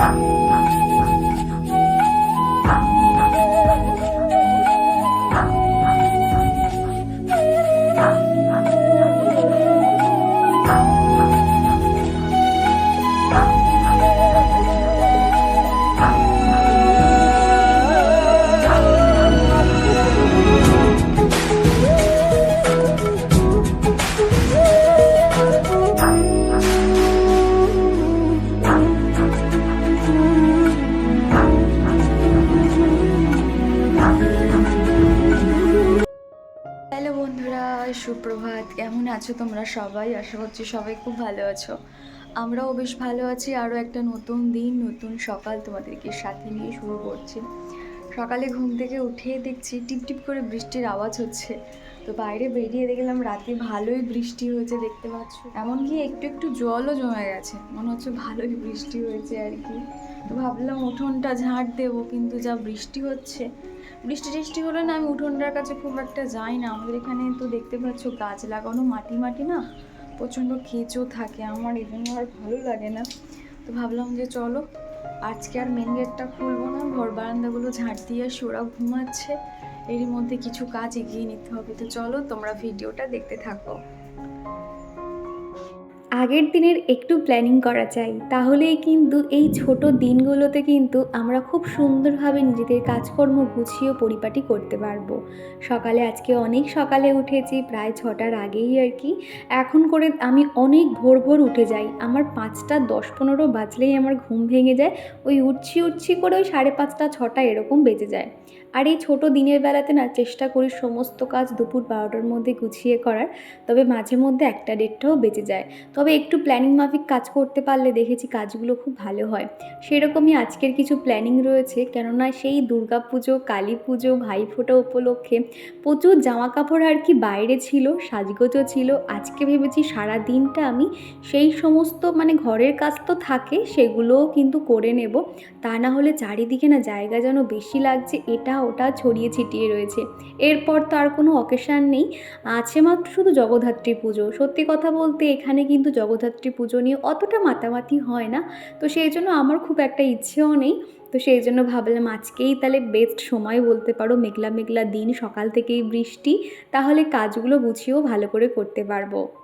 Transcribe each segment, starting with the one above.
Música সবাই, আশা করছি সবাই খুব ভালো আছো। আমরাও বেশ ভালো আছি। আরও একটা নতুন দিন, নতুন সকাল তোমাদেরকে সাথে নিয়ে শুরু করছি। সকালে ঘুম থেকে উঠে দেখছি টিপ টিপ করে বৃষ্টির আওয়াজ হচ্ছে। তো বাইরে বেরিয়ে দেখলাম রাতে ভালোই বৃষ্টি হয়েছে দেখতে পাচ্ছ। এমনকি একটু একটু জলও জমে গেছে। মনে হচ্ছে ভালোই বৃষ্টি হয়েছে আর কি। তো ভাবলাম উঠোনটা ঝাঁট দেবো, কিন্তু যা বৃষ্টি হচ্ছে বৃষ্টি টিষ্টি হলে না আমি উঠোনটার কাছে খুব একটা যাই না। আমাদের এখানে তো দেখতে পাচ্ছ গাছ লাগানো, মাটি মাটি না? প্রচণ্ড কেঁচো থাকে আমার, এই জন্য আর ভালো লাগে না। তো ভাবলাম যে চলো, আজকে আর মেন গেটটা খুলবো না, ঘর বারান্দাগুলো ঝাঁট দিয়ে আসি ওরা ঘুমাচ্ছে। এরই মধ্যে কিছু কাজ এগিয়ে নিতে হবে। তো চলো, তোমরা ভিডিওটা দেখতে থাকো। আগের দিনের একটু প্ল্যানিং করা চাই। তাহলেই কিন্তু এই ছোট দিনগুলোতে কিন্তু আমরা খুব সুন্দরভাবে নিজেদের কাজকর্ম গুছিয়ে পরিপাটি করতে পারব। সকালে আজকে অনেক সকালে উঠেছি, প্রায় ছটার আগেই আর কি। এখন করে আমি অনেক ভোর ভোর উঠে যাই। আমার পাঁচটা, দশ পনেরো বাজলেই আমার ঘুম ভেঙে যায়। ওই উঠছি উঠছি করে ওই সাড়ে পাঁচটা, ছটা এরকম বেজে যায়। আর এই ছোট দিনের বেলাতে না চেষ্টা করি সমস্ত কাজ দুপুর বারোটার মধ্যে গুছিয়ে করার, তবে মাঝে মধ্যে একটা ডেটটাও বেঁচে যায়। তবে একটু প্ল্যানিং মাফিক কাজ করতে পারলে দেখেছি কাজগুলো খুব ভালো হয়। সেরকমই আজকের কিছু প্ল্যানিং রয়েছে, কেননা সেই দুর্গা পুজো, কালী পুজো ভাইফোঁটা উপলক্ষে প্রচুর জামা কাপড় আর কি বাইরে ছিল, সাজগোজও ছিল। আজকে ভেবেছি সারা দিনটা আমি সেই সমস্ত মানে ঘরের কাজ তো থাকে, সেগুলোও কিন্তু করে নেব। তা না হলে চারিদিকে না জায়গা যেন বেশি লাগছে, এটা ওটা ছড়িয়ে ছিটিয়ে রয়েছে। এরপর তো আর কোনো অকেশান নেই। আছে মাত্র শুধু জগদ্ধাত্রী পুজো। সত্যি কথা বলতে এখানে কিন্তু জগদ্ধাত্রী পুজো নিয়ে অতটা মাতামাতি হয় না। তো সেই জন্য আমার খুব একটা ইচ্ছেও নেই। তো সেই জন্য ভাবলাম আজকেই তাহলে বেস্ট সময় বলতে পারো, মেঘলা মেঘলা দিন, সকাল থেকেই বৃষ্টি। তাহলে কাজগুলো গুছিয়েও ভালো করে করতে পারব।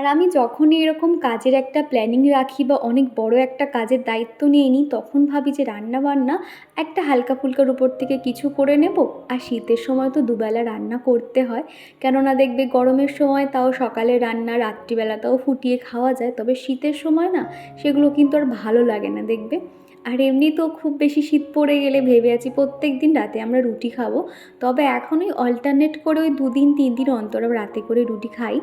আর আমি যখনই এরকম কাজের একটা প্ল্যানিং রাখি বা অনেক বড় একটা কাজের দায়িত্ব নিয়ে নিই, তখন ভাবি যে রান্না বান্না একটা হালকা ফুলকার উপর থেকে কিছু করে নেব। আর শীতের সময় তো দুবেলা রান্না করতে হয়। কেননা দেখবে গরমের সময় তাও সকালে রান্না রাত্রিবেলাটাও ফুটিয়ে খাওয়া যায়। তবে শীতের সময় না, সেগুলো কিন্তু আর ভালো লাগে না দেখবে। আর এমনি তো খুব বেশি শীত পড়ে গেলে ভেবে আছি প্রত্যেক দিন রাতে আমরা রুটি খাব। তবে এখন ওই অল্টারনেট করে ওই দুদিন, তিন দিন অন্তর রাতে করে রুটি খাই।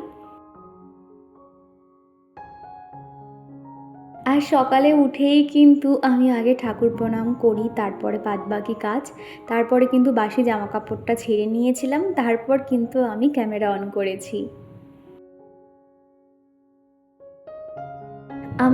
আর সকালে উঠেই কিন্তু আমি আগে ঠাকুর প্রণাম করি, তারপরে বাদবাকি কাজ। তারপরে কিন্তু বাসি জামা কাপড়টা ছেড়ে নিয়েছিলাম, তারপর কিন্তু আমি ক্যামেরা অন করেছি।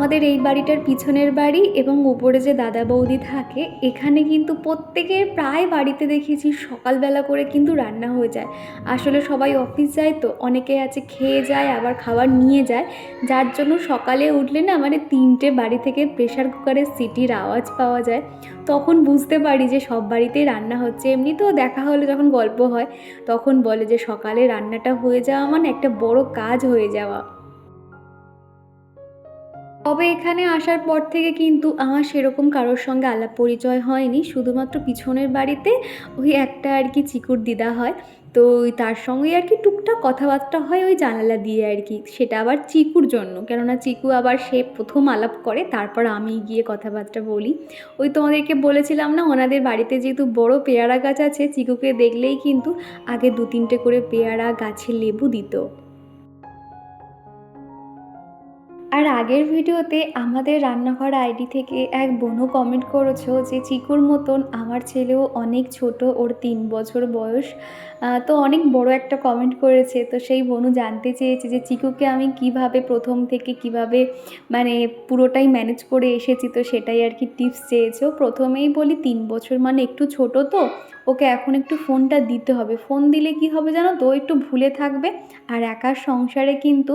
আমাদের এই বাড়িটার পিছনের বাড়ি এবং উপরে যে দাদা বৌদি থাকে, এখানে কিন্তু প্রত্যেকের প্রায় বাড়িতে দেখেছি সকালবেলা করে কিন্তু রান্না হয়ে যায়। আসলে সবাই অফিস যায় তো, অনেকে আছে খেয়ে যায়, আবার খাবার নিয়ে যায়। যার জন্য সকালে উঠলে না মানে তিনটে বাড়ি থেকে প্রেশার কুকারের সিটির আওয়াজ পাওয়া যায়। তখন বুঝতে পারি যে সব বাড়িতেই রান্না হচ্ছে। এমনিতেও দেখা হলে যখন গল্প হয়, তখন বলে যে সকালে রান্নাটা হয়ে যাওয়া মানে একটা বড় কাজ হয়ে যাওয়া। তবে এখানে আসার পর থেকে কিন্তু আমার সেরকম কারোর সঙ্গে আলাপ পরিচয় হয়নি। শুধুমাত্র পিছনের বাড়িতে ওই একটা আর কি চিকুর দিদা হয়। তো ওই তার সঙ্গে আর কি টুকটাক কথাবার্তা হয় ওই জানালা দিয়ে আর কি। সেটা আবার চিকুর জন্য। কেননা চিকু আবার সে প্রথম আলাপ করে, তারপর আমি গিয়ে কথাবার্তা বলি। ওই তোমাদেরকে বলেছিলাম না, ওনাদের বাড়িতে যেহেতু বড় পেয়ারা গাছ আছে, চিকুকে দেখলেই কিন্তু আগে দু তিনটে করে পেয়ারা, গাছে লেবু দিত। আর আগের ভিডিওতে আমাদের রান্নাঘর আইডি থেকে এক বোনও কমেন্ট করেছ যে চিকুর মতন আমার ছেলেও অনেক ছোট, ওর তিন বছর বয়স। তো অনেক বড় একটা কমেন্ট করেছে। তো সেই বোনও জানতে চেয়েছে যে চিকুকে আমি কীভাবে প্রথম থেকে কীভাবে মানে পুরোটাই ম্যানেজ করে এসেছি, তো সেটাই আর কি টিপস চেয়েছো। প্রথমেই বলি তিন বছর মানে একটু ছোট তো, ওকে এখন একটু ফোনটা দিতে হবে। ফোন দিলে কি হবে জানো তো? একটু ভুলে থাকবে। আর একার সংসারে কিন্তু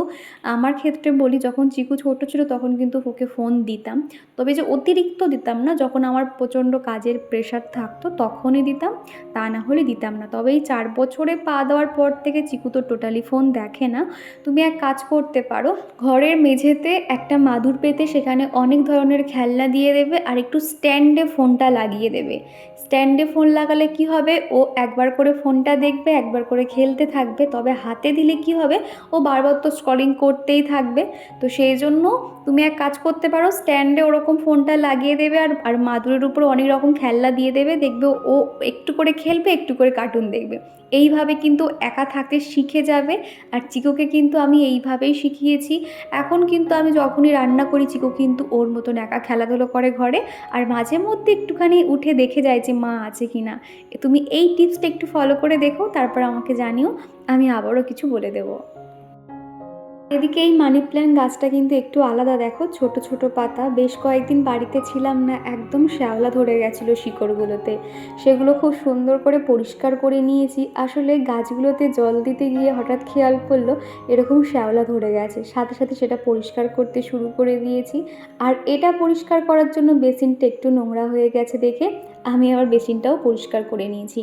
আমার ক্ষেত্রে বলি যখন চিকু ছোটো ছিল তখন কিন্তু ওকে ফোন দিতাম। তবে যে অতিরিক্ত দিতাম না, যখন আমার প্রচণ্ড কাজের প্রেশার থাকতো তখনই দিতাম, তা না হলে দিতাম না। তবে এই চার বছরে পা দেওয়ার পর থেকে চিকু তো টোটালি ফোন দেখে না। তুমি এক কাজ করতে পারো, ঘরের মেঝেতে একটা মাদুর পেতে সেখানে অনেক ধরনের খেলনা দিয়ে দেবে আর একটু স্ট্যান্ডে ফোনটা লাগিয়ে দেবে। স্ট্যান্ডে ফোন লাগালে কি হবে? ও একবার করে ফোনটা দেখবে, একবার করে খেলতে থাকবে, তবে হাতে দিলে কি হবে? ও বারবার তো স্ক্রলিং করতেই থাকবে। তো সেই জন্য তুমি এক কাজ করতে পারো, স্ট্যান্ডে ওরকম ফোনটা লাগিয়ে দেবে আর আর মাদুরের উপর অনেক রকম খেলনা দিয়ে দেবে। দেখবে ও একটু করে খেলবে, একটু করে কার্টুন দেখবে। এইভাবে কিন্তু একা থাকতে শিখে যাবে। আর চিকোকে কিন্তু আমি এইভাবেই শিখিয়েছি। এখন কিন্তু আমি যখনই রান্না করি, চিকো কিন্তু ওর মতন একা খেলাধুলো করে ঘরে। আর মাঝে মধ্যে একটুখানি উঠে দেখে যায় যে মা আছে কি না তুমি এই টিপসটা একটু ফলো করে দেখো, তারপর আমাকে জানিও, আমি আবারও কিছু বলে দেবো। এদিকে এই মানি প্ল্যান্ট গাছটা কিন্তু একটু আলাদা, দেখো, ছোট ছোট পাতা, বেশ কয়েকদিন বাড়িতে ছিলাম না, একদম শ্যাওলা ধরে গেছিল শিকড়গুলোতে। সেগুলো খুব সুন্দর করে পরিষ্কার করে নিয়েছি, আসলে গাছগুলোতে জল দিতে গিয়ে হঠাৎ খেয়াল করল, এরকম শ্যাওলা ধরে গেছে। সাথে সাথে সেটা পরিষ্কার করতে শুরু করে দিয়েছি, আর এটা পরিষ্কার করার জন্য বেসিনটা একটু নোংরা হয়ে গেছে দেখে আমি আবার বেসিনটাও পরিষ্কার করে নিয়েছি।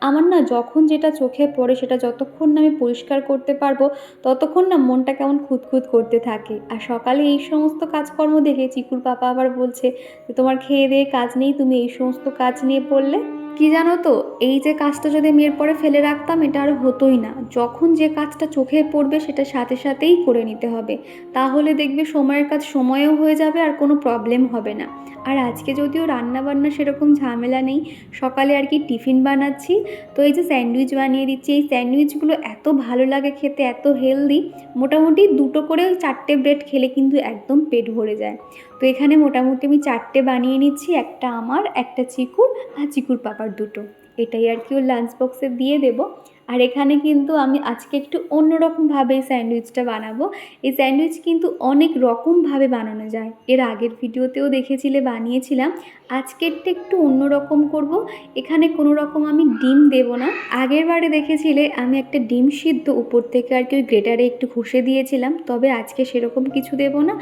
আমার না যখন যেটা চোখে পড়ে সেটা যতক্ষণ না আমি পরিষ্কার করতে পারব, ততক্ষণ না মনটা কেমন খুঁতখুত করতে থাকে। আর সকালে এই সমস্ত কাজকর্ম দেখে চিকুর পাপা আবার বলছে যে, তোমার খেয়ে দিয়ে কাজ নেই, তুমি এই সমস্ত কাজ নিয়ে পড়লে? কি জানো তো, এই যে কাজটা যদি আমি এরপরে ফেলে রাখতাম, এটা আর হতোই না। যখন যে কাজটা চোখে পড়বে, সেটা সাথে সাথেই করে নিতে হবে। তাহলে দেখবে সময়ের কাজ সময়েও হয়ে যাবে আর কোনো প্রবলেম হবে না। আর আজকে যদিও রান্না বান্না সেরকম ঝামেলা নেই, সকালে আর কি টিফিন বানাচ্ছি তো এই যে স্যান্ডউইচ বানিয়ে দিচ্ছি। এই স্যান্ডউইচগুলো এত ভালো লাগে খেতে, এত হেলদি, মোটামুটি দুটো করে চারটে ব্রেড খেলে কিন্তু একদম পেট ভরে যায়। তো এখানে মোটামুটি আমি চারটে বানিয়ে নিচ্ছি, একটা আমার, একটা চিকুর আর চিকুর পাপার দুটো। এটাই আর কি ওর লাঞ্চ বক্সে দিয়ে দেবো। আর এখানে কিন্তু আমি আজকে একটু অন্যরকমভাবে এই স্যান্ডউইচটা বানাবো। এই স্যান্ডউইচ কিন্তু অনেক রকমভাবে বানানো যায়। এর আগের ভিডিওতেও দেখেছিলে, বানিয়েছিলাম। আজকেরটা একটু অন্যরকম করব। এখানে কোনো রকম আমি ডিম দেব না। আগের বারে দেখেছিলে, আমি একটা ডিম সিদ্ধ উপর থেকে আর কি ওই গ্রেটারে একটু ঘষে দিয়েছিলাম। তবে আজকে সেরকম কিছু দেব না।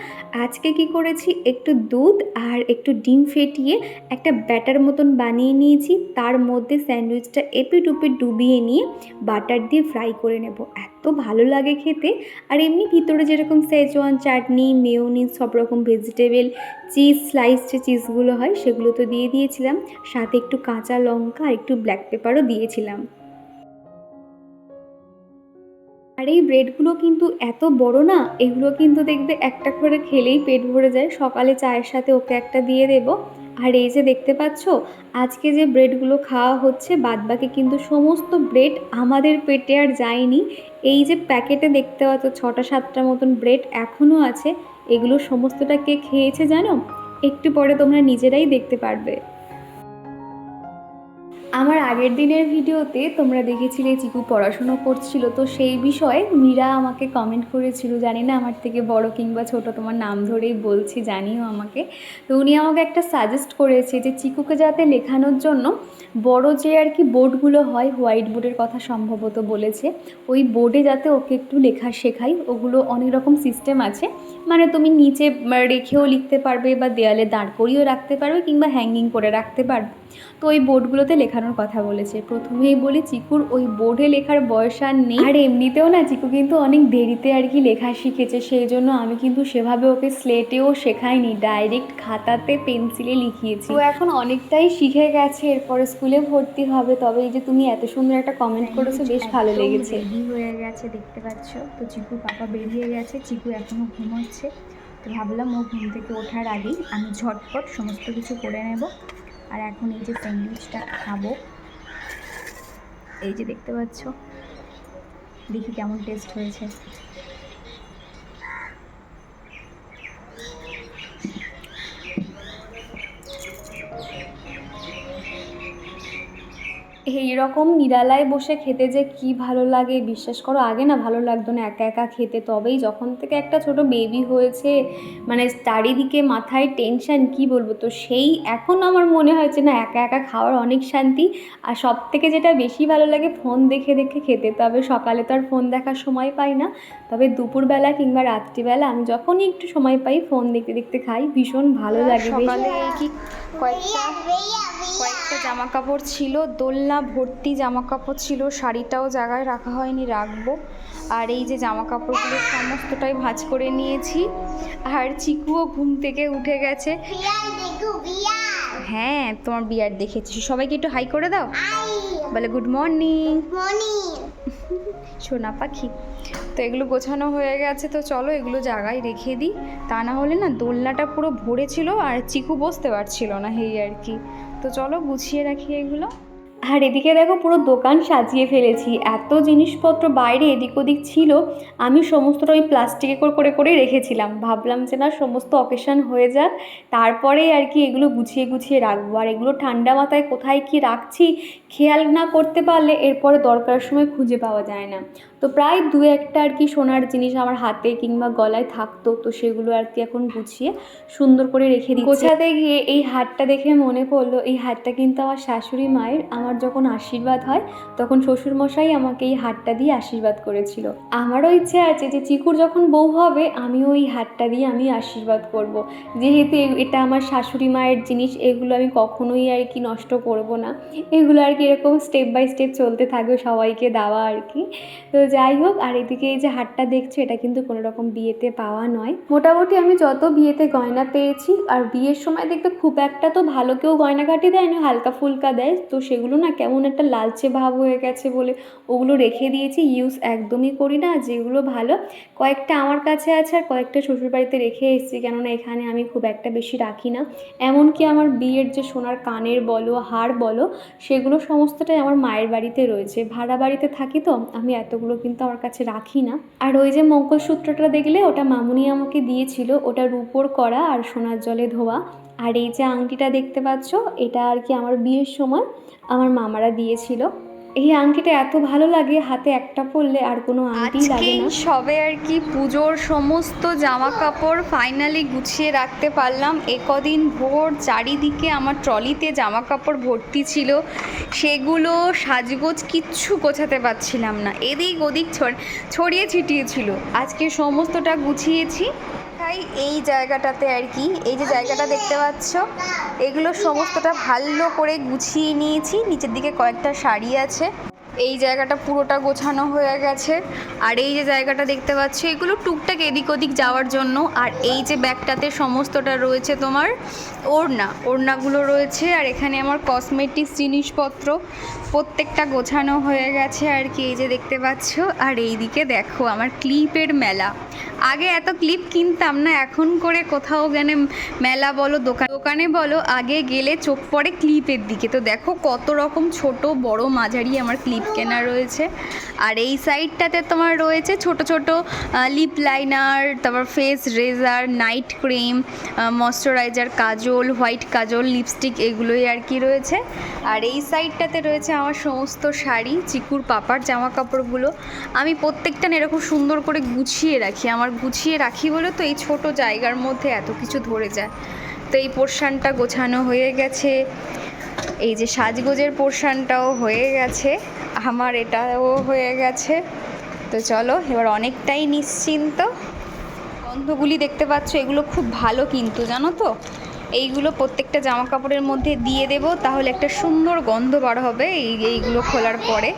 আজকে কি করেছি, একটু দুধ আর একটু ডিম ফেটিয়ে একটা ব্যাটার মতন বানিয়ে নিয়েছি। তার মধ্যে স্যান্ডউইচটা এপিট উপিট ডুবিয়ে নিয়ে বাটার দিয়ে ফ্রাই করে নেব। এত ভালো লাগে খেতে। আর এমনি ভিতরে যেরকম সেজওয়ান চাটনি মেয়োনিজ সব রকম ভেজিটেবল চিজ স্লাইস যে চিজগুলো হয়, সেগুলো তো দিয়ে দিয়েছিলাম। সাথে একটু কাঁচা লঙ্কা আর একটু ব্ল্যাক পেপারও দিয়েছিলাম। আর এই ব্রেডগুলো কিন্তু এত বড় না, এগুলো কিন্তু দেখবে একটা করে খেলেই পেট ভরে যায়। সকালে চায়ের সাথে ওকে একটা দিয়ে দেবো। আর এই যে দেখতে পাচ্ছ, আজকে যে ব্রেডগুলো খাওয়া হচ্ছে, বাদবাকি কিন্তু সমস্ত ব্রেড আমাদের পেটে আর যায়নি। এই যে প্যাকেটে দেখতে পাচ্ছ, ছটা সাতটা মতন ব্রেড এখনও আছে। এগুলো সমস্তটা কে খেয়েছে জানো? একটু পরে তোমরা নিজেরাই দেখতে পারবে। আমার আগের দিনের ভিডিওতে তোমরা দেখেছিলে চিকু পড়াশুনো করছিল, তো সেই বিষয়ে মীরা আমাকে কমেন্ট করেছিল, জানি না আমার থেকে বড় কিংবা ছোট, তোমার নাম ধরেই বলছি, জানিও আমাকে। তো উনি আমাকে একটা সাজেস্ট করেছে যে চিকুকে যাতে লেখানোর জন্য বড় যে আর কি বোর্ডগুলো হয় হোয়াইট বোর্ডের কথা সম্ভবত বলেছে, ওই বোর্ডে যাতে ওকে একটু লেখা শেখাই, ওগুলো অনেক রকম সিস্টেম আছে। মানে তুমি নিচে রেখেও লিখতে পারবে বা দেয়ালে দাঁড় করিয়েও রাখতে পারবে কিংবা হ্যাঙ্গিং করে রাখতে পারবে। তো ওই বোর্ডগুলোতে লেখানোর কথা বলেছে। প্রথমেই বলি চিকুর ওই বোর্ডে লেখার বয়স আর নেই। আর এমনিতেও না চিকু কিন্তু অনেক দেরিতে আর কি লেখা শিখেছে সেই জন্য আমি কিন্তু সেভাবে ওকে স্লেটেও শেখাইনি ডাইরেক্ট খাতাতে পেন্সিলে লিখিয়েছি। তো এখন অনেকটাই শিখে গেছে এরপরে স্কুলে ভর্তি হবে। তবে এই যে তুমি এত সুন্দর একটা কমেন্ট করেছ বেশ ভালো লেগেছে। রেডি হয়ে গেছে দেখতে পাচ্ছ? তো চিকু পাপা বেরিয়ে গেছে চিকু এখনও ঘুমোচ্ছে। তো ভাবলাম ও ঘুম থেকে ওঠার আগেই আমি ঝটপট সমস্ত কিছু করে নেব। আর এখন এই যে স্যান্ডউইচটা খাব। এই যে দেখতে পাচ্ছ? দেখি কেমন টেস্ট হয়েছে। এই রকম নিরালায় বসে খেতে যে কি ভালো লাগে বিশ্বাস করো আগে না ভালো লাগতো না একা একা খেতে। তবেই যখন থেকে একটা ছোট বেবি হয়েছে মানে চারিদিকে মাথায় টেনশন কি বলব? তো সেই এখন আমার মনে হয়েছে না একা একা খাওয়ার অনেক শান্তি। আর সব থেকে যেটা বেশি ভালো লাগে ফোন দেখে দেখে খেতে। তবে সকালে তো আর ফোন দেখার সময় পাই না। তবে দুপুরবেলা কিংবা রাত্রিবেলা আমি যখনই একটু সময় পাই ফোন দেখতে দেখতে খাই। ভীষণ ভালো লাগে। সকালে কি কয়েকটা কয়েকটা জামা কাপড় ছিল দোলনা ভর্তি জামা কাপড় ছিল শাড়িটাও জায়গায় রাখা হয়নি রাখব। আর এই যে জামা কাপড়গুলো সমস্তটাই ভাঁজ করে নিয়েছি। আর চিকুও ঘুম থেকে উঠে গেছে। হ্যাঁ তোমার বিয়ার দেখেছি। সবাইকে একটু হাই করে দাও। বলে গুড মর্নিং। সোনা পাখি। তো এগুলো গোছানো হয়ে গেছে তো চলো এগুলো জায়গায় রেখে দিই। তা না হলে না দোলনাটা পুরো ভরে ছিল আর চিকু বসতে পারছিল না এই আর কি। তো চলো গুছিয়ে রাখি এগুলো। আর এদিকে দেখো পুরো দোকান সাজিয়ে ফেলেছি। এত জিনিসপত্র বাইরে এদিক ওদিক ছিল, আমি সমস্তটা ওই প্লাস্টিকে করে করে রেখেছিলাম। ভাবলাম যে না, সমস্ত অকেশন হয়ে যাক, তারপরেই আর কি এগুলো গুছিয়ে গুছিয়ে রাখব। আর এগুলো ঠান্ডা মাথায় কোথায় কি রাখছি খেয়াল না করতে পারলে এরপরে দরকারের সময় খুঁজে পাওয়া যায় না। তো প্রায় দু একটা আর কি সোনার জিনিস আমার হাতে কিংবা গলায় থাকতো, তো সেগুলো আর কি এখন গুছিয়ে সুন্দর করে রেখে দিই গোছাতে গিয়ে এই হারটা দেখে মনে পড়ল, এই হারটা কিন্তু আমার শাশুড়ি মায়ের, আমার যখন আশীর্বাদ হয় তখন শ্বশুরমশাই আমাকে এই হারটা দিয়ে আশীর্বাদ করেছিল। আমারও ইচ্ছে আছে যে চিকুর যখন বউ হবে, আমিও এই হারটা দিয়ে আমি আশীর্বাদ করব। যেহেতু এটা আমার শাশুড়ি মায়ের জিনিস, এগুলো আমি কখনোই আর কি নষ্ট করব না। এগুলো আর কি এরকম স্টেপ বাই স্টেপ চলতে থাকবে সবাইকে দেওয়া আর কি। তো যাই হোক, আর এদিকে এই যে হারটা দেখছ, এটা কিন্তু কোনো রকম বিয়েতে পাওয়া নয়। মোটামুটি আমি যত বিয়েতে গয়না পেয়েছি, আর বিয়ের সময় দেখবে খুব একটা তো ভালো কেউ গয়নাঘাটি দেয় না হালকা ফুলকা দেয়। তো সেগুলো না কেমন একটা লালচে ভাব হয়ে গেছে বলে ওগুলো রেখে দিয়েছি ইউজ একদমই করি না, যেগুলো ভালো। কয়েকটা আমার কাছে আছে আর কয়েকটা শ্বশুরবাড়িতে রেখে এসেছি, কেননা এখানে আমি খুব একটা বেশি রাখি না। এমনকি আমার বিয়ের যে সোনার কানের বলো, হার বলো, সেগুলো সমস্তটাই আমার মায়ের বাড়িতে রয়েছে। ভাড়া বাড়িতে থাকি তো, আমি এতগুলো কিন্তু আমার কাছে রাখি না। আর ওই যে মঙ্গলসূত্রটা দেখলে, ওটা মামুনি আমাকে দিয়েছিল। ওটা রূপোর করা আর সোনার জলে ধোয়া। আর এই যে আংটিটা দেখতে পাচ্ছ, এটা আর কি আমার বিয়ের সময় আমার মামারা দিয়েছিল। এই আংটিটা এত ভালো লাগে হাতে একটা পরলে আর কোনো আংটি লাগে না। সবে আর কি পুজোর সমস্ত জামা কাপড় ফাইনালি গুছিয়ে রাখতে পারলাম। একদিন ভোর চারিদিকে আমার ট্রলিতে জামা কাপড় ভর্তি ছিল সেগুলো সাজগোজ কিচ্ছু গোছাতে পারছিলাম না। এদিক ওদিক ছড়- ছড়িয়ে ছিটিয়ে ছিল। আজকে সমস্তটা গুছিয়েছি। তাই এই জায়গাটাতে আর কি, এই যে জায়গাটা দেখতে পাচ্ছ, এগুলো সমস্তটা ভালো করে গুছিয়ে নিয়েছি। নিচের দিকে কয়েকটা শাড়ি আছে। এই জায়গাটা পুরোটা গোছানো হয়ে গেছে। আর এই যে জায়গাটা দেখতে পাচ্ছ, এগুলো টুকটাক এদিক ওদিক যাওয়ার জন্য। আর এই যে ব্যাগটাতে সমস্তটা রয়েছে তোমার, ওড়না। ওড়নাগুলো রয়েছে। আর এখানে আমার কসমেটিক্স জিনিসপত্র। প্রত্যেকটা গোছানো হয়ে গেছে আর কি, এই যে দেখতে পাচ্ছ। আর এই দিকে দেখো আমার ক্লিপের মেলা। আগে এত ক্লিপ কিনতাম না, এখন করে কোথাও গেলে মেলা বলো, দোকান, দোকানে বলো, আগে গেলে চোখ পড়ে ক্লিপের দিকে। তো দেখো কত রকম ছোট বড় মাঝারি আমার ক্লিপ কেনা রয়েছে। আর এই সাইডটাতে তোমার রয়েছে ছোট ছোট লিপ লাইনার তারপর face razor night cream moisturiser kajal white kajal lipstick এগুলোই আর কি রয়েছে। আর এই সাইডটাতে রয়েছে আমার সমস্ত শাড়ি, চিকুর পাপার জামা কাপড়গুলো আমি প্রত্যেকটা এরকম সুন্দর করে গুছিয়ে রাখি। আমার গুছিয়ে রাখি বলে তো এই ছোট জায়গার মধ্যে এত কিছু ধরে যায়। তো এই পোর্শানটা গোছানো হয়ে গেছে। এই যে সাজগোজের পোর্শানটাও হয়ে গেছে। আমার এটাও হয়ে গেছে। তো চলো, এবার অনেকটাই নিশ্চিন্ত। গন্ধগুলি দেখতে পাচ্ছ, এগুলো খুব ভালো কিন্তু, জানো তো? এইগুলো প্রত্যেকটা জামা কাপড়ের মধ্যে দিয়ে দেবো, তাহলে একটা সুন্দর গন্ধ বার হবে এই, এইগুলো খোলার পরে।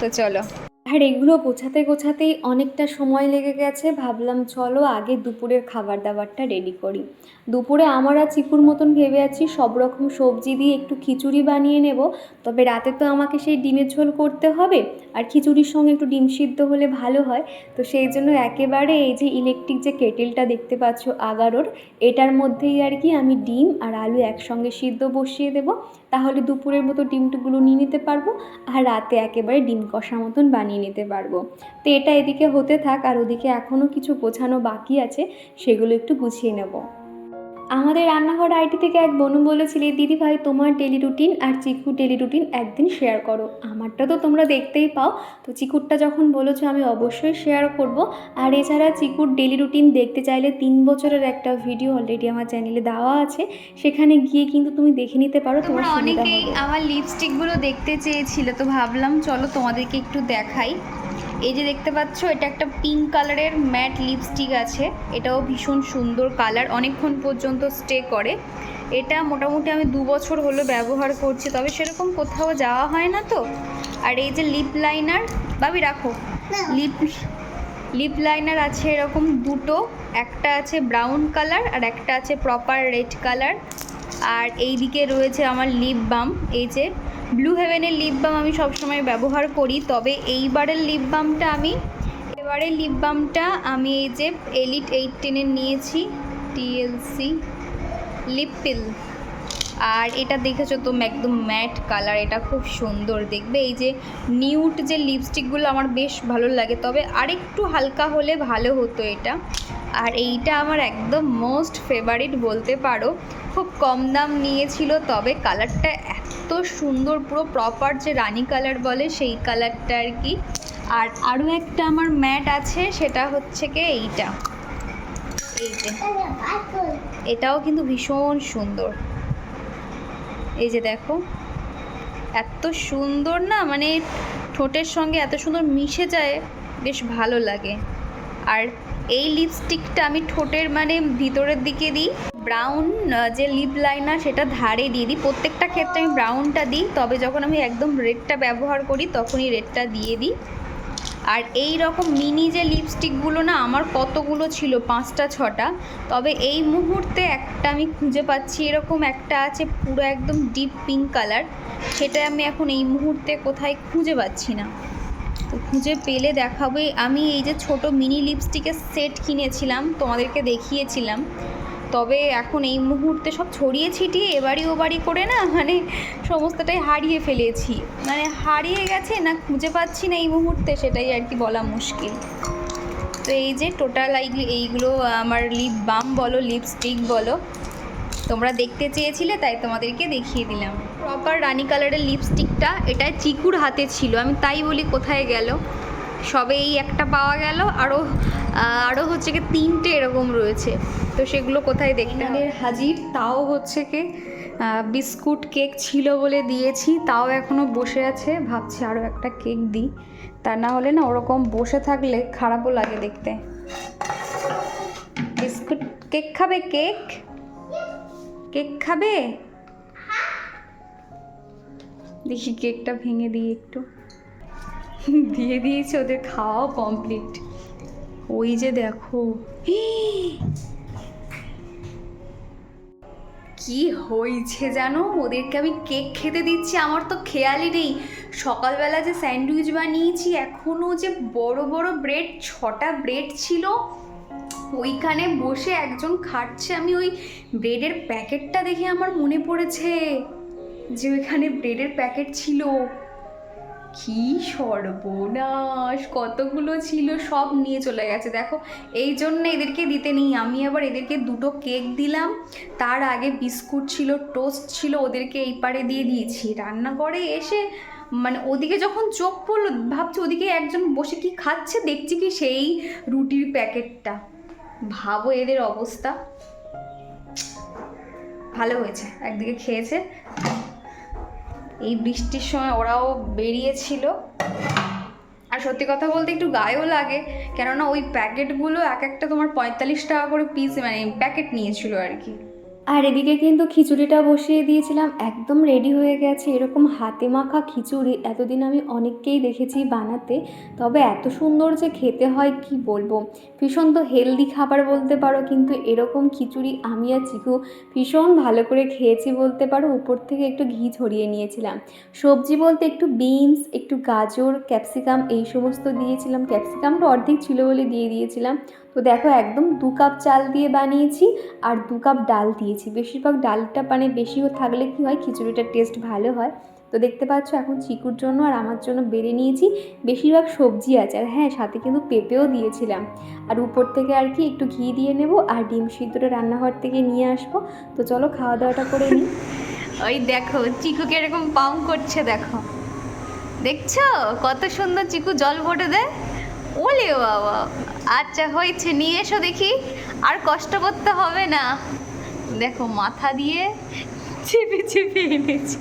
তো চলো। আর এগুলো গোছাতে গোছাতেই অনেকটা সময় লেগে গেছে। ভাবলাম, চলো আগে দুপুরের খাবার দাবারটা রেডি করি। দুপুরে আমার আর চিকুর মতন ভেবে আছি, সব রকম সবজি দিয়ে একটু খিচুড়ি বানিয়ে নেব। তবে রাতে তো আমাকে সেই ডিমের ঝোল করতে হবে, আর খিচুড়ির সঙ্গে একটু ডিম সিদ্ধ হলে ভালো হয়। তো সেই জন্য একেবারে এই যে ইলেকট্রিক যে কেটেলটা দেখতে পাচ্ছ, আগারোর, এটার মধ্যেই আর কি আমি ডিম আর আলু একসঙ্গে সিদ্ধ বসিয়ে দেব। তাহলে দুপুরের মতো ডিমটুগুলো নিয়ে নিতে পারব আর রাতে একেবারে ডিম কষা মতন বানিয়ে নিতে পারব। তো এটা এদিকে হতে থাক আর ওদিকে এখনও কিছু গোছানো বাকি আছে, সেগুলো একটু গুছিয়ে নেব। আমাদের রান্নাঘর আইটি থেকে এক বনু বলেছিলে দিদি ভাই তোমার ডেলি রুটিন আর চিকু ডেলি রুটিন একদিন শেয়ার করো। আমারটা তো তোমরা দেখতেই পাও। তো চিকুরটা যখন বলেছ আমি অবশ্যই শেয়ার করব। আর এছাড়া চিকুর ডেলি রুটিন দেখতে চাইলে তিন বছরের একটা ভিডিও অলরেডি আমার চ্যানেলে দেওয়া আছে। সেখানে গিয়ে কিন্তু তুমি দেখে নিতে পারো তোমার তোমরা অনেকেই আমার লিপস্টিকগুলো দেখতে চেয়েছিল তো ভাবলাম চলো তোমাদেরকে একটু দেখাই। এই যে দেখতে পাচ্ছ এটা একটা পিঙ্ক কালারের ম্যাট লিপস্টিক আছে। এটাও ভীষণ সুন্দর কালার অনেকক্ষণ পর্যন্ত স্টে করে। এটা মোটামুটি আমি দু বছর হলো ব্যবহার করছি তবে সেরকম কোথাও যাওয়া হয় না তো। আর এই যে লিপ লাইনার ভাবি রাখো লিপ লিপ লাইনার আছে এরকম দুটো একটা আছে ব্রাউন কালার আর একটা আছে প্রপার রেড কালার আর এই দিকে রয়েছে আমার লিপ বাম এই যে ব্লু হেভেনের লিপ বাম আমি সবসময় ব্যবহার করি, তবে এইবারের লিপ বামটা আমি, এবারের লিপ বামটা আমি এই যে এলিট এইট টেনের নিয়েছি টিএলসি লিপ পিল আর এটা দেখেছ তো, একদম ম্যাট কালার এটা খুব সুন্দর, দেখবে এই যে নিউট যে লিপস্টিকগুলো আমার বেশ ভালো লাগে, তবে আরেকটু হালকা হলে ভালো হতো এটা। আর এইটা আমার একদম মোস্ট ফেভারিট বলতে পারো। খুব কম দাম নিয়েছিল, তবে কালারটা এত সুন্দর, পুরো প্রপার যে রানি কালার বলে সেই কালারটা আর কি। আর আরও একটা আমার ম্যাট আছে, সেটা হচ্ছে কি এইটা। এই যে। এটাও কিন্তু ভীষণ সুন্দর। এই যে দেখো। এত সুন্দর না মানে ঠোঁটের সঙ্গে এত সুন্দর মিশে যায়, বেশ ভালো লাগে। আর এই লিপস্টিকটা আমি ঠোঁটের মানে ভিতরের দিকে দিই। ব্রাউন যে লিপ লাইনার সেটা ধারে দিয়ে দিই। প্রত্যেকটা ক্ষেত্রে আমি ব্রাউনটা দিই, তবে যখন আমি একদম রেডটা ব্যবহার করি, তখনই রেডটা দিয়ে দিই। আর এই রকম মিনি যে লিপস্টিকগুলো না, আমার কতগুলো ছিল? পাঁচটা, ছটা। তবে এই মুহূর্তে একটা আমি খুঁজে পাচ্ছি, এরকম একটা আছে পুরো একদম ডিপ পিঙ্ক কালার সেটা আমি এখন এই মুহূর্তে কোথায় খুঁজে পাচ্ছি না। খুঁজে পেলে দেখাবে আমি এই যে ছোট মিনি লিপস্টিকের সেট কিনেছিলাম, তোমাদেরকে দেখিয়েছিলাম। তবে এখন এই মুহূর্তে সব ছড়িয়ে ছিটিয়ে এবাড়ি ওবাড়ি করে না মানে সমস্তটাই হারিয়ে ফেলেছি। মানে হারিয়ে গেছে না খুঁজে পাচ্ছি না এই মুহূর্তে, সেটাই আর কি বলা মুশকিল। তো এই যে টোটাল এইগুলো আমার লিপ বাম বলো লিপস্টিক বলো, তোমরা দেখতে চেয়েছিলে, তাই তোমাদেরকে দেখিয়ে দিলাম। প্রপার রানি কালারের লিপস্টিকটা এটা চিকুর হাতে ছিল। আমি তাই বলি কোথায় গেল। সবে এই একটা পাওয়া গেল। আরও আরও হচ্ছে কি তিনটে এরকম রয়েছে। তো সেগুলো কোথায় দেখতে হবে? হাজির, তাও হচ্ছে কি বিস্কুট কেক ছিল বলে দিয়েছি, তাও এখনও বসে আছে। ভাবছি আরও একটা কেক দিই। তা না হলে না ওরকম বসে থাকলে খারাপও লাগে দেখতে। বিস্কুট, কেক খাবে, কেক? কেক খাবে? দেখি কেকটা ভেঙে দিই একটু। দিয়ে দিয়েছি ওদের খাওয়াও কমপ্লিট ওই যে দেখো। কি হয়েছে জানো? ওদেরকে আমি কেক খেতে দিচ্ছি, আমার তো খেয়ালই নেই। সকালবেলা যে স্যান্ডউইচ বানিয়েছি এখনও যে বড় বড় ব্রেড, ছটা ব্রেড ছিল, ওইখানে বসে একজন খাচ্ছে। আমি ওই ব্রেডের প্যাকেটটা দেখে আমার মনে পড়েছে। যে ওইখানে ব্রেডের প্যাকেট ছিল। কি সর্বনাশ, কতগুলো ছিল, সব নিয়ে চলে গেছে। দেখো, এই জন্য এদেরকে দিতে নেই। আমি আবার এদেরকে দুটো কেক দিলাম। তার আগে বিস্কুট ছিল টোস্ট ছিল, ওদেরকে এই পারে দিয়ে দিয়েছি। রান্নাঘরে এসে মানে ওদিকে যখন চোখ পড়ল, ভাবছি ওদিকে একজন বসে কি খাচ্ছে, দেখছি কি সেই রুটির প্যাকেটটা। ভাবো এদের অবস্থা। ভালো হয়েছে, একদিকে খেয়েছে এই বৃষ্টির সময় ওরাও বেরিয়েছিল। আর সত্যি কথা বলতে একটু গায়েও লাগে, কেননা ওই প্যাকেটগুলো এক একটা তোমার পঁয়তাল্লিশ টাকা করে পিস মানে প্যাকেট নিয়েছিল আর কি। আর এদিকে কিন্তু খিচুড়িটা বসিয়ে দিয়েছিলাম, একদম রেডি হয়ে গেছে। এরকম হাতে মাখা খিচুড়ি এতদিন আমি অনেককেই দেখেছি বানাতে, তবে এত সুন্দর যে খেতে হয় কি বলব? ভীষণ তো হেলদি খাবার বলতে পারো, কিন্তু এরকম খিচুড়ি আমি আর চিকু ভীষণ ভালো করে খেয়েছি বলতে পারো, উপর থেকে একটু ঘি ছড়িয়ে নিয়েছিলাম। সবজি বলতে একটু বিনস একটু গাজর ক্যাপসিকাম এই সমস্ত দিয়েছিলাম। ক্যাপসিকামটা অর্ধেক ছিল বলে দিয়ে দিয়েছিলাম। তো দেখো একদম দু কাপ চাল দিয়ে বানিয়েছি আর দু কাপ ডাল দিয়েছি। বেশিরভাগ ডালটা মানে বেশিও থাকলে কি হয়, খিচুড়িটার টেস্ট ভালো হয়। তো তো দেখতে পাচ্ছ এখন চিকুর জন্য আর আমার জন্য বেড়ে নিয়েছি। বেশিরভাগ সবজি আছে আর হ্যাঁ সাথে কিন্তু পেঁপেও দিয়েছিলাম। আর উপর থেকে আর কি একটু ঘি দিয়ে নেব আর ডিম সিদ্ধটা রান্নাঘর থেকে নিয়ে আসব। তো চলো খাওয়া দাওয়াটা করে নিই। ওই দেখো চিকুকে এরকম পাম করছে দেখো। দেখছ? কত সুন্দর চিকু জল ভরে দেয়। ওলে বাবা। আচ্ছা হয়েছে। নিয়ে এসো দেখি। আর কষ্ট করতে হবে না। দেখো মাথা দিয়ে চেপে চেপে এনেছি।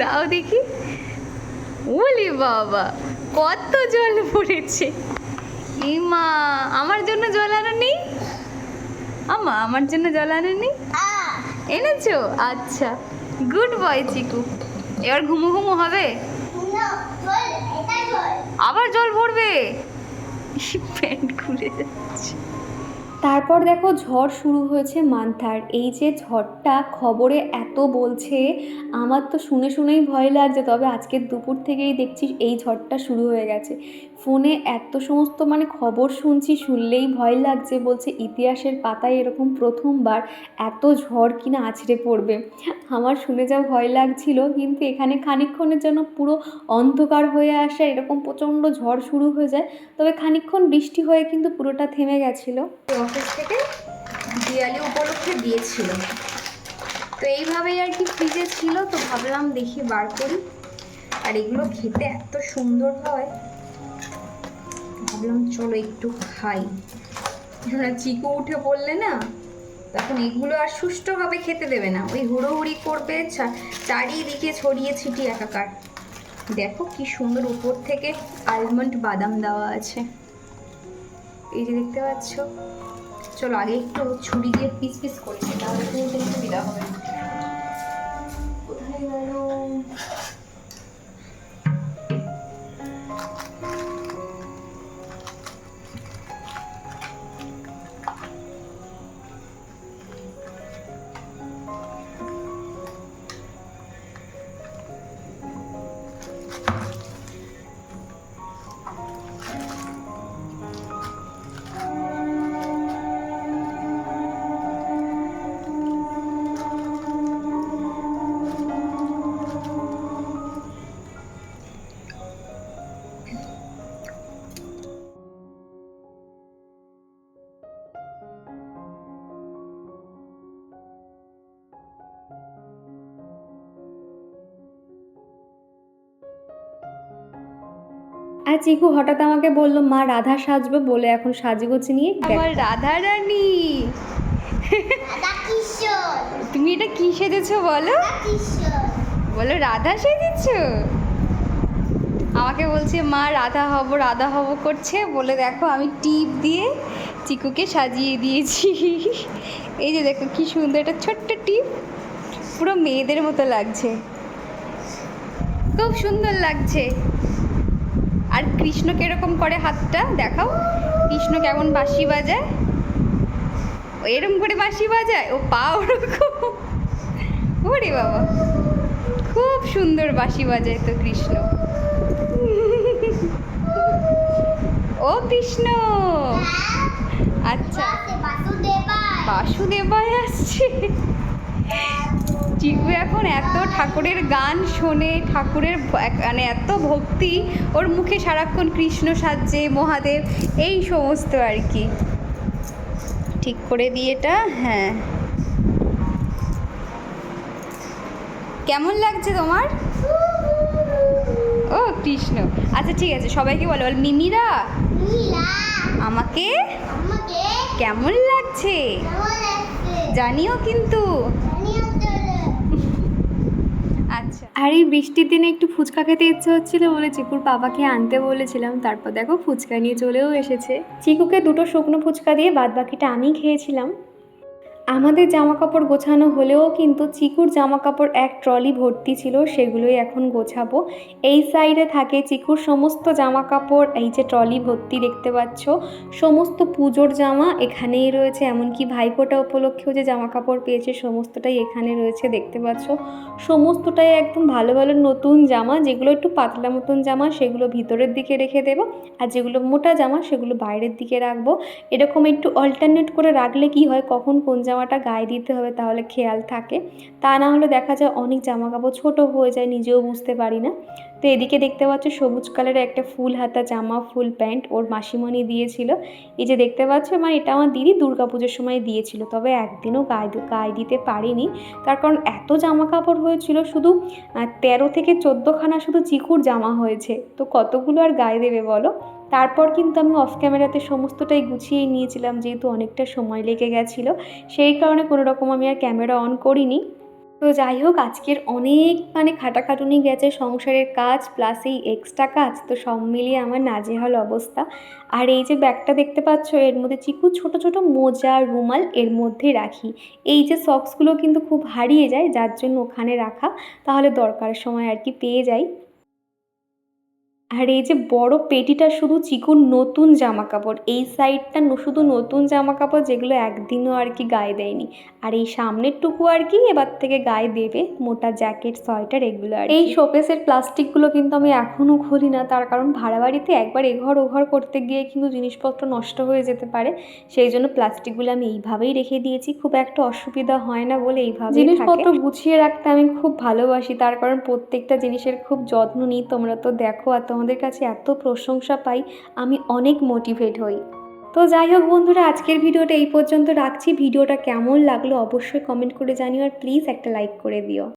দাও দেখি। ওলে বাবা কত জল পড়েছে। ইমা আমার জন্য জল আনো নেই? আমা আমার জন্য জল আনো নেই? এনেছো? আচ্ছা। Good boy Chiku. এবার ঘুমু ঘুমু হবে? বল বল আবার জল ভরবে? প্যান্ট খুলে যাচ্ছে। তারপর দেখো ঝড় শুরু হয়েছে মান্থার। এই যে ঝড়টা খবরে এত বলছে, আমার তো শুনে শুনেই ভয় লাগছে। তবে আজকের দুপুর থেকেই দেখছি এই ঝড়টা শুরু হয়ে গেছে। ফোনে এত সমস্ত মানে খবর শুনছি, শুনলেই ভয় লাগছে, বলছে ইতিহাসের পাতায় এরকম প্রথমবার এত ঝড় কিনা আছড়ে পড়বে। আমার শুনে যা ভয় লাগছিল, কিন্তু এখানে খানিকক্ষণের জন্য পুরো অন্ধকার হয়ে আসে, এরকম প্রচণ্ড ঝড় শুরু হয়ে যায়, তবে খানিকক্ষণ বৃষ্টি হয়ে কিন্তু পুরোটা থেমে গেছিল। অফিস থেকে দিওয়ালি উপলক্ষে দিয়েছিল। তো এইভাবেই আর কি ফ্রিজে ছিল, তো ভাবলাম দেখি বার করি। আর এগুলো খেতে এত সুন্দর হয়। ভাবলাম, চলো একটু খাই। কেননা চিকু উঠে পড়লে না, তখন এগুলো আর সুষ্ঠুভাবে খেতে দেবে না। ওই হুড়োহুড়ি করবে চারিদিকে ছড়িয়ে ছিটিয়ে একাকার। দেখো কি সুন্দর উপর থেকে আলমন্ড বাদাম দেওয়া আছে। এই যে দেখতে পাচ্ছ? চলো আগে একটু ছুরি দিয়ে পিস পিস করছি তাহলে কিন্তু সুবিধা হবে। আর চিকু হঠাৎ আমাকে বলল মা রাধা সাজবে বলে এখন সাজগোজ নিয়ে আমার রাধা রানী। তুমি এটা কি সেজেছো বলো? কিশোর। বলো রাধা সেজেছো? আমাকে বলছে মা রাধা হব রাধা হব করছে। বলে দেখো আমি টিপ দিয়ে চিকুকে সাজিয়ে দিয়েছি। এই যে দেখো কি সুন্দর একটা ছোট্ট টিপ। পুরো মেয়েদের মতো লাগছে। খুব সুন্দর লাগছে। আর কৃষ্ণ কীরকম করে হাতটা দেখাও? কৃষ্ণ কেমন বাঁশি বাজায়? ও এরম করে বাঁশি বাজায়? ও পা ওরকম। ওরে বাবা। খুব সুন্দর বাঁশি বাজায় তো কৃষ্ণ। ও কৃষ্ণ। আচ্ছা। বাসুদেবাই আসছে। চিকু এখন এত ঠাকুরের গান শোনে ঠাকুরের মানে এত ভক্তি ওর মুখে সারাক্ষণ কৃষ্ণ সাজছে মহাদেব এই সমস্ত আর কি। ঠিক করে দিয়ে এটা হ্যাঁ। কেমন লাগছে তোমার? ও কৃষ্ণ। আচ্ছা ঠিক আছে সবাইকে বলো বল মিমিরা? আমাকে? কেমন লাগছে? জানিও কিন্তু। আর এই বৃষ্টির দিনে একটু ফুচকা খেতে ইচ্ছে হচ্ছিল বলে চিকুর বাবাকে আনতে বলেছিলাম, তারপর দেখো ফুচকা নিয়ে চলেও এসেছে। চিকুকে দুটো শুকনো ফুচকা দিয়ে বাদ বাকিটা আমি খেয়েছিলাম। আমাদের জামা কাপড় গোছানো হলেও কিন্তু চিকুর জামা কাপড় এক ট্রলি ভর্তি ছিল, সেগুলোই এখন গোছাবো। এই সাইডে থাকে চিকুর সমস্ত জামা কাপড় এই যে ট্রলি ভর্তি দেখতে পাচ্ছ। সমস্ত পুজোর জামা এখানেই রয়েছে, এমনকি ভাইফোঁটা উপলক্ষেও যে জামা কাপড় পেয়েছে সমস্তটাই এখানে রয়েছে দেখতে পাচ্ছ। সমস্তটাই একদম ভালো ভালো নতুন জামা, যেগুলো একটু পাতলা মতন জামা, সেগুলো ভিতরের দিকে রেখে দেবো। আর যেগুলো মোটা জামা, সেগুলো বাইরের দিকে রাখব। এরকম একটু অল্টারনেট করে রাখলে কি হয়, কখন কোন জামা জামাটা গায়ে দিতে হবে, তাহলে খেয়াল থাকে। তা না হলে দেখা যায় অনেক জামা কাপড় ছোটো হয়ে যায়, নিজেও বুঝতে পারি না। তো এদিকে দেখতে পাচ্ছ সবুজ কালারের একটা ফুল হাতা জামা, ফুল প্যান্ট ওর মাসিমণি দিয়েছিল। এই যে দেখতে পাচ্ছ মানে এটা আমার দিদি দুর্গা পুজোর সময় দিয়েছিল, তবে একদিনও গায়ে গায়ে দিতে পারিনি। তার কারণ এত জামা কাপড় হয়েছিল, শুধু তেরো থেকে চোদ্দোখানা শুধু চিকুর জামা হয়েছে। তো কতগুলো আর গায়ে দেবে বলো? তারপর কিন্তু আমি অফ ক্যামেরাতে সমস্তটাই গুছিয়ে নিয়েছিলাম, যেহেতু অনেকটা সময় লেগে গেছিল। সেই কারণে কোনো রকম আমি আর ক্যামেরা অন করিনি। তো যাই হোক, আজকের অনেক মানে খাটাখাটুনি গেছে, সংসারের কাজ প্লাস এই এক্সট্রা কাজ, তো সব মিলিয়ে আমার নাজেহাল অবস্থা। আর এই যে ব্যাগটা দেখতে পাচ্ছ, এর মধ্যে চিকু ছোট ছোট মোজা রুমাল এর মধ্যে রাখি। এই যে সক্সগুলো কিন্তু খুব হারিয়ে যায়, যার জন্য ওখানে রাখা। তাহলে দরকারের সময় আর কি পেয়ে যাই। আর এই যে বড় পেটিটা শুধু চিকুর নতুন জামা কাপড় এই সাইডটা শুধু নতুন জামা কাপড় যেগুলো একদিনও আর কি গায়ে দেয়নি। আর এই সামনের টুকু আর কি এবার থেকে গায়ে দেবে, মোটা জ্যাকেট সোয়েটার এগুলো আর এই শোকেসের প্লাস্টিকগুলো কিন্তু আমি এখনও খুলি না, তার কারণ ভাড়া বাড়িতে একবার এঘর ওঘর করতে গিয়ে কিন্তু জিনিসপত্র নষ্ট হয়ে যেতে পারে। সেই জন্য প্লাস্টিকগুলো আমি এইভাবেই রেখে দিয়েছি, খুব একটা অসুবিধা হয় না বলে এইভাবে জিনিসপত্র গুছিয়ে রাখতে আমি খুব ভালোবাসি, তার কারণ প্রত্যেকটা জিনিসের খুব যত্ন নিই, তোমরা তো দেখো আর তোমাদের কাছে এত প্রশংসা পাই, আমি অনেক মোটিভেট হই। তো যাই হোক বন্ধুরা, আজকের ভিডিওটা এই পর্যন্ত রাখছি। ভিডিওটা কেমন লাগল অবশ্যই কমেন্ট করে জানিও আর প্লিজ একটা লাইক করে দিও।